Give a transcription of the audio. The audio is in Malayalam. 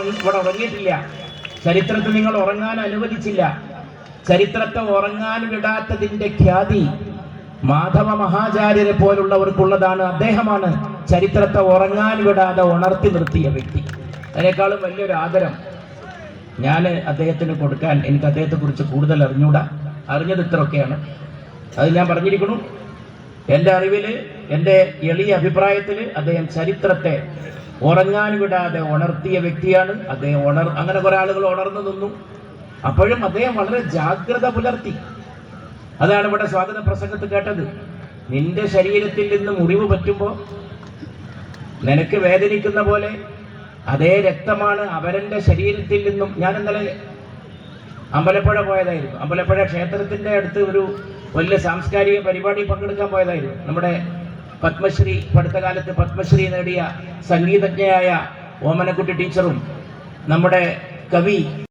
ഇവിടെ ഉറങ്ങിയിട്ടില്ല. ചരിത്രത്തിൽ നിങ്ങൾ ഉറങ്ങാൻ അനുവദിച്ചില്ല. ചരിത്രത്തെ ഉറങ്ങാൻ വിടാത്തതിന്റെ ഖ്യാതി മാധവ മഹാചാര്യരെ പോലുള്ളവർക്കുള്ളതാണ്. അദ്ദേഹമാണ് ചരിത്രത്തെ ഉറങ്ങാൻ വിടാതെ ഉണർത്തി നിർത്തിയ വ്യക്തി. അതിനേക്കാളും വലിയൊരു ആദരം ഞാൻ അദ്ദേഹത്തിന് കൊടുക്കാൻ എനിക്ക് അദ്ദേഹത്തെക്കുറിച്ച് കൂടുതൽ അറിഞ്ഞൂടാ. അറിഞ്ഞത് ഇത്രയൊക്കെയാണ്. അത് ഞാൻ പറഞ്ഞിരിക്കുന്നു. എന്റെ അറിവിൽ എന്റെ എളിയ അഭിപ്രായത്തിൽ അദ്ദേഹം ചരിത്രത്തെ ഉറങ്ങാൻ വിടാതെ ഉണർത്തിയ വ്യക്തിയാണ്. അദ്ദേഹം ഉണർ അങ്ങനെ കുറെ ആളുകൾ ഉണർന്നു നിന്നു. അപ്പോഴും അദ്ദേഹം വളരെ ജാഗ്രത പുലർത്തി. അതാണ് ഇവിടെ സ്വാഗത പ്രസംഗത്ത് കേട്ടത്. നിന്റെ ശരീരത്തിൽ നിന്ന് മുറിവ് പറ്റുമ്പോൾ നിനക്ക് വേദനിക്കുന്ന പോലെ അതേ രക്തമാണ് അവരന്റെ ശരീരത്തിൽ നിന്നും ഞാൻ ഇന്നലെ അമ്പലപ്പുഴ പോയതായിരുന്നു. അമ്പലപ്പുഴ ക്ഷേത്രത്തിന്റെ അടുത്ത് ഒരു വലിയ സാംസ്കാരിക പരിപാടി പങ്കെടുക്കാൻ പോയതായിരുന്നു. നമ്മുടെ പത്മശ്രീ പഠിത്ത കാലത്ത് പത്മശ്രീ നേടിയ സംഗീതജ്ഞയായ ഓമനക്കുട്ടി ടീച്ചറും നമ്മുടെ കവി